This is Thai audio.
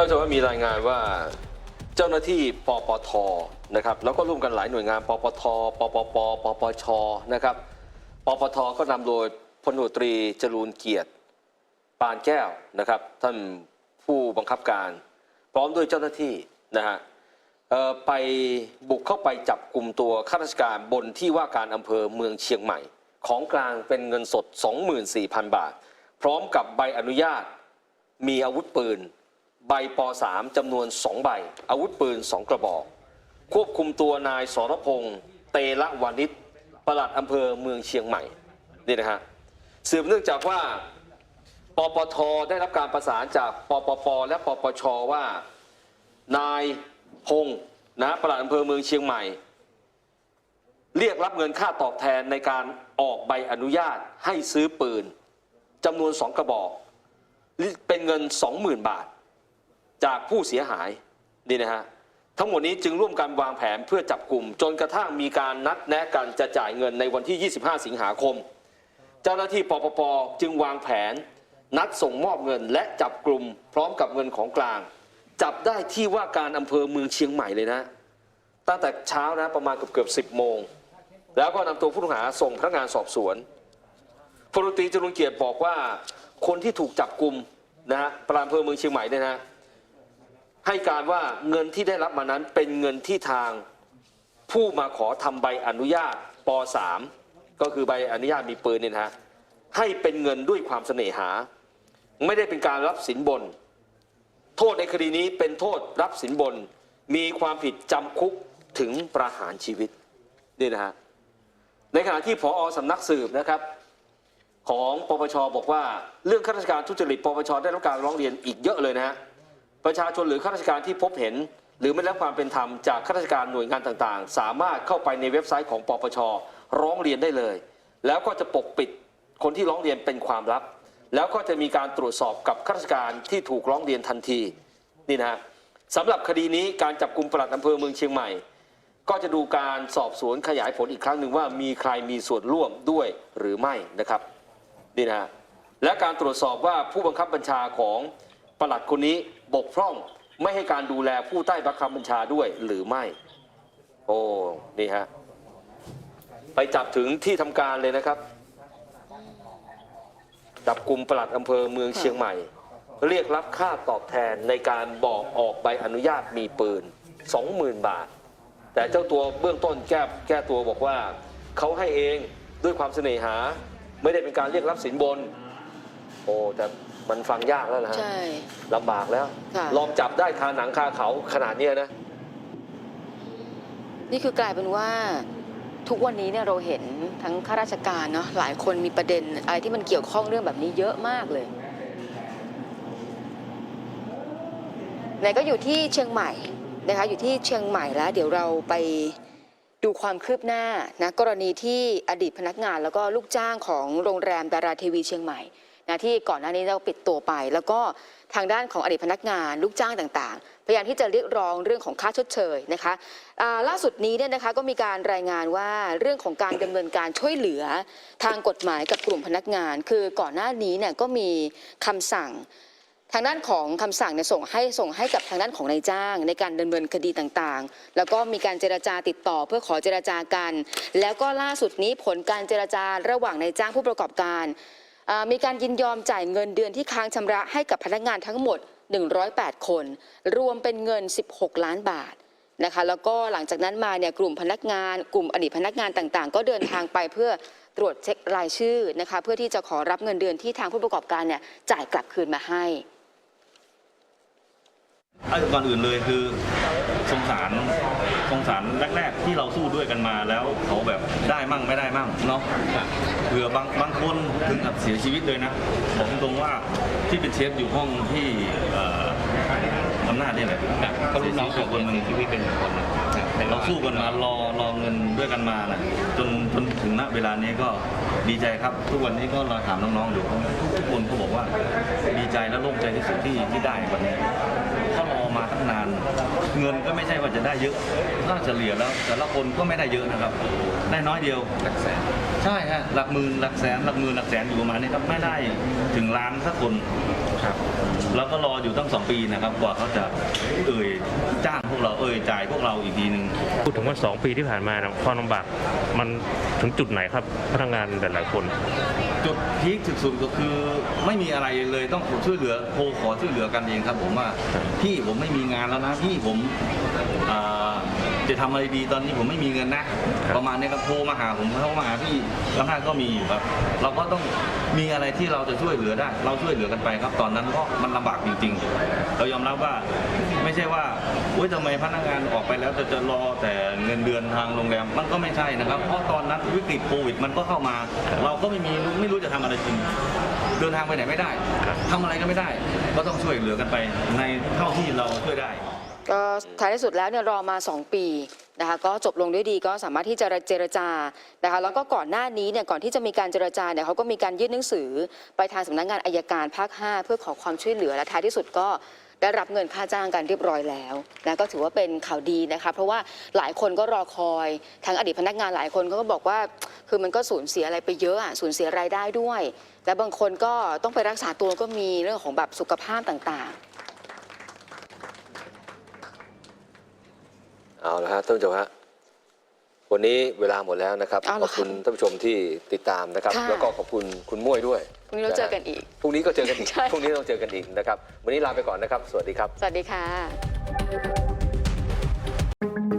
ท่านผู้ชมว่ามีรายงานว่าเจ้าหน้าที่ปปทนะครับแล้วก็ร่วมกันหลายหน่วยงานปปทปปปปปชนะครับปปทก็นำโดยพลตรีจรูนเกียรติปานแก้วนะครับท่านผู้บังคับการ พร้อมด้วยเจ้าหน้าที่นะฮะไปบุกเข้าไปจับกลุ่มตัวข้าราชการบนที่ว่าการอำเภอเมืองเชียงใหม่ ของกลางเป็นเงินสด 24,000 บาท พร้อมกับใบอนุญาตมีอาวุธปืน ใบป .3 จำนวน 2 ใบ อาวุธปืน 2 กระบอก ควบคุมตัวนายสรพงษ์เตละวานิชปลัดอำเภอเมืองเชียงใหม่นี่นะฮะสืบเนื่องจากว่าปปทได้รับการประสานจากปปปและปปชว่า นายพงษ์นะปลัดอำเภอเมืองเชียงใหม่ เรียกรับเงินค่าตอบแทนในการออกใบอนุญาตให้ซื้อปืนจำนวน2กระบอก เป็นเงิน 20,000 บาท จากผู้เสียหายนี่นะฮะทั้งหมดนี้จึงร่วมกันวางแผนเพื่อจับกลุ่ม จนกระทั่งมีการนัดแนะกันจะจ่ายเงินในวันที่ 25 สิงหาคม เจ้าหน้าที่ปปปจึงวางแผน นัดส่งมอบเงินและจับกลุ่มพร้อมกับเงินของกลาง จับได้ที่ว่าการอำเภอเมืองเชียงใหม่เลยนะ ตั้งแต่เช้านะประมาณเกือบเกือบสิบโมง แล้วก็นำตัวผู้ต้องหาส่งพนักงานสอบสวนพลตรีจรุงเกียรติบอกว่าคนที่ถูกจับกลุ่มนะฮะปราอำเภอเมืองเชียงใหม่เนี่ยนะ ให้การว่าเงินที่ได้รับมานั้นเป็นเงินที่ทางผู้มาขอทำใบอนุญาตป .3 ก็คือใบอนุญาตมีปืนเนี่ยนะฮะให้เป็นเงินด้วยความเสน่หา ไม่ได้เป็นการรับสินบน โทษในคดีนี้เป็นโทษรับสินบน มีความผิดจำคุกถึงประหารชีวิตนี่นะฮะในขณะที่ผอสำนักสืบนะครับ ของปปชบอกว่าเรื่องข้าราชการทุจริตปปชได้รับการร้องเรียนอีกเยอะเลยนะฮะ ประชาชนหรือข้าราชการที่พบเห็น หรือไม่รับความเป็นธรรมจากข้าราชการหน่วยงานต่างๆ สามารถเข้าไปในเว็บไซต์ของปปชร้องเรียนได้เลย แล้วก็จะปกปิดคนที่ร้องเรียนเป็นความลับ แล้วก็จะมีการตรวจสอบกับข้าราชการที่ถูกร้องเรียนทันทีนี่นะฮะสำหรับคดีนี้การจับกลุ่มปลัดอำเภอเมืองเชียงใหม่ ก็จะดูการสอบสวนขยายผลอีกครั้งหนึ่งว่ามีใครมีส่วนร่วมด้วยหรือไม่นะครับนี่นะฮะและการตรวจสอบว่าผู้บังคับบัญชาของปลัดคนนี้ บกพร่องไม่ให้การดูแลผู้ใต้บังคับบัญชาด้วยหรือไม่ โอ้นี่ฮะไปจับถึงที่ทำการเลยนะครับ จับกลุ่มปลัดอำเภอเมืองเชียงใหม่ เรียกรับค่าตอบแทนในการบอกออกใบอนุญาตมีปืน 20,000 บาท แต่เจ้าตัวเบื้องต้นแก้แก้ตัวบอกว่า เขาให้เองด้วยความเสน่หา ไม่ได้เป็นการเรียกรับสินบน อ้แต่มันฟังยากแล้วนะฮะใช่ ลำบากแล้ว ค่ะ ลองจับได้คาหนังคาเขาขนาดเนี้ยนะ นี่คือกลายเป็นว่าทุกวันนี้เนี่ยเราเห็นทั้งข้าราชการเนาะหลายคนมีประเด็นอะไรที่มันเกี่ยวข้องเรื่องแบบนี้เยอะมากเลยไหนก็อยู่ที่เชียงใหม่นะคะอยู่ที่เชียงใหม่แล้ว เดี๋ยวเราไปดูความคืบหน้านะกรณีที่อดีตพนักงานแล้วก็ลูกจ้างของโรงแรมดาราทีวีเชียงใหม่ นะที่ก่อนหน้านี้เราปิดตัวไป แล้วก็ทางด้านของอดีตพนักงาน ลูกจ้างต่างๆ พยายามที่จะเรียกร้องเรื่องของค่าชดเชยนะคะล่าสุดนี้เนี่ยนะคะก็มีการรายงานว่าเรื่องของการดำเนินการช่วยเหลือทางกฎหมายกับกลุ่มพนักงาน คือก่อนหน้านี้เนี่ยก็มีคำสั่งทางด้านของคำสั่งเนี่ยส่งให้ส่งให้กับทางด้านของนายจ้าง ในการดำเนินคดีต่างๆ แล้วก็มีการเจรจาติดต่อเพื่อขอเจรจากัน แล้วก็ล่าสุดนี้ผลการเจรจาระหว่างนายจ้างผู้ประกอบการ มีการยินยอมจ่ายเงินเดือนที่ค้างชำระให้กับพนักงานทั้งหมด 108 คน รวมเป็นเงิน 16 ล้านบาทนะคะแล้วก็หลังจากนั้นมาเนี่ยกลุ่มพนักงาน กลุ่มอดีตพนักงานต่างๆ ก็เดินทางไปเพื่อตรวจเช็ครายชื่อนะคะเพื่อที่จะขอรับเงินเดือนที่ทางผู้ประกอบการเนี่ยจ่ายกลับคืนมาให้ ก่อนอื่นเลยคือสงสารสงสารแรกๆที่เราสู้ด้วยกันมาแล้วเขาแบบได้มั่งไม่ได้มั่งเนาะเผื่อบางบางคนถึงกับเสียชีวิตเลยนะบอกตรงๆว่าที่เป็นเชฟอยู่ห้องที่เอ่ออำนาจนี่แหละเขาลูกน้องสองคนหเสียชีวิตเป็นหนึ่งคนนะครับในเราสู้กันมารอรอเงินด้วยกันมานะจนจนถึงณเวลานี้ก็ดีใจครับ ทุกวันนี้ก็เราถามน้องๆอยู่ทุกคนก็บอกว่าดีใจและโล่งใจที่สุดที่ที่ได้วันนี้ก็รอมาตั้งนาน เงินก็ไม่ใช่ว่าจะได้เยอะถ้าเฉลี่ยแล้ว แต่ละคนก็ไม่ได้เยอะนะครับ ได้น้อยเดียวหลักแสนใช่ฮะหลักหมื่นหลักแสนหลักหมื่นหลักแสนอยู่ประมาณนี้ครับไม่ได้ถึงล้านสักคนครับแล้วก็รออยู่ตั้งสองปีนะครับ กว่าเขาจะเอ่ยจ้างพวกเราเอ่ยจ่ายพวกเราอีกทีหนึ่งพูดถึงว่า2ปีที่ผ่านมานะความลำบากมันถึงจุดไหนครับพนักงานหลายๆคน จุดพีคสุดๆก็คือไม่มีอะไรเลยต้องช่วยเหลือโทรขอช่วยเหลือกันเองครับ ผมว่าพี่ผมไม่มีงานแล้วนะพี่ผมอ่า จะทำอะไรดีตอนนี้ผมไม่มีเงินนะประมาณนี้ครับโทรมาหาผมเข้ามาหาพี่แล้วท่านก็มีอยู่ครับ เราก็ต้องมีอะไรที่เราจะช่วยเหลือได้ เราช่วยเหลือกันไปครับ ตอนนั้นก็มันลำบากจริง ๆ เรายอมรับว่าไม่ใช่ว่าโอ๊ยทำไมพนักงานออกไปแล้วจะจะรอแต่เงินเดือนทางโรงแรมมันก็ไม่ใช่นะครับ เพราะตอนนั้นวิกฤตโควิดมันก็เข้ามา เราก็ไม่มีไม่รู้จะทำอะไรกิน เดินทางไปไหนไม่ได้ครับทำอะไรก็ไม่ได้ ก็ต้องช่วยเหลือกันไปในเท่าที่เราช่วยได้ ก็ท้ายที่สุดแล้วเนี่ยรอมา 2 ปีนะคะก็จบลงด้วยดีก็สามารถที่จะเจรจานะคะแล้วก็ก่อนหน้านี้เนี่ยก่อนที่จะมีการเจรจาเนี่ยเขาก็มีการยื่นหนังสือ ไปทางสำนักงานอายการภาค 5 เพื่อขอความช่วยเหลือและท้ายที่สุดก็ได้รับเงินค่าจ้างกันเรียบร้อยแล้วนะก็ถือว่าเป็นข่าวดีนะคะเพราะว่าหลายคนก็รอคอยทั้งอดีตพนักงานหลายคนก็บอกว่า คือมันก็สูญเสียอะไรไปเยอะอะสูญเสียรายได้ด้วย และบางคนก็ต้องไปรักษาตัวก็มีเรื่องของแบบสุขภาพต่างๆ เอาละฮะท่านผู้ชมฮะวันนี้เวลาหมดแล้วนะครับ เอาขละอบคุณค่ะท่านผู้ชมที่ติดตามนะครับ ค่ะ แล้วก็ขอบคุณคุณมุ้ยด้วยพรุ่งนี้เราเจอกันอีก พรุ่งนี้ก็เจอกันอีกใช่ พรุ่งนี้ต้องเจอกันอีกนะครับ วันนี้ลาไปก่อนนะครับ สวัสดีครับ สวัสดีค่ะ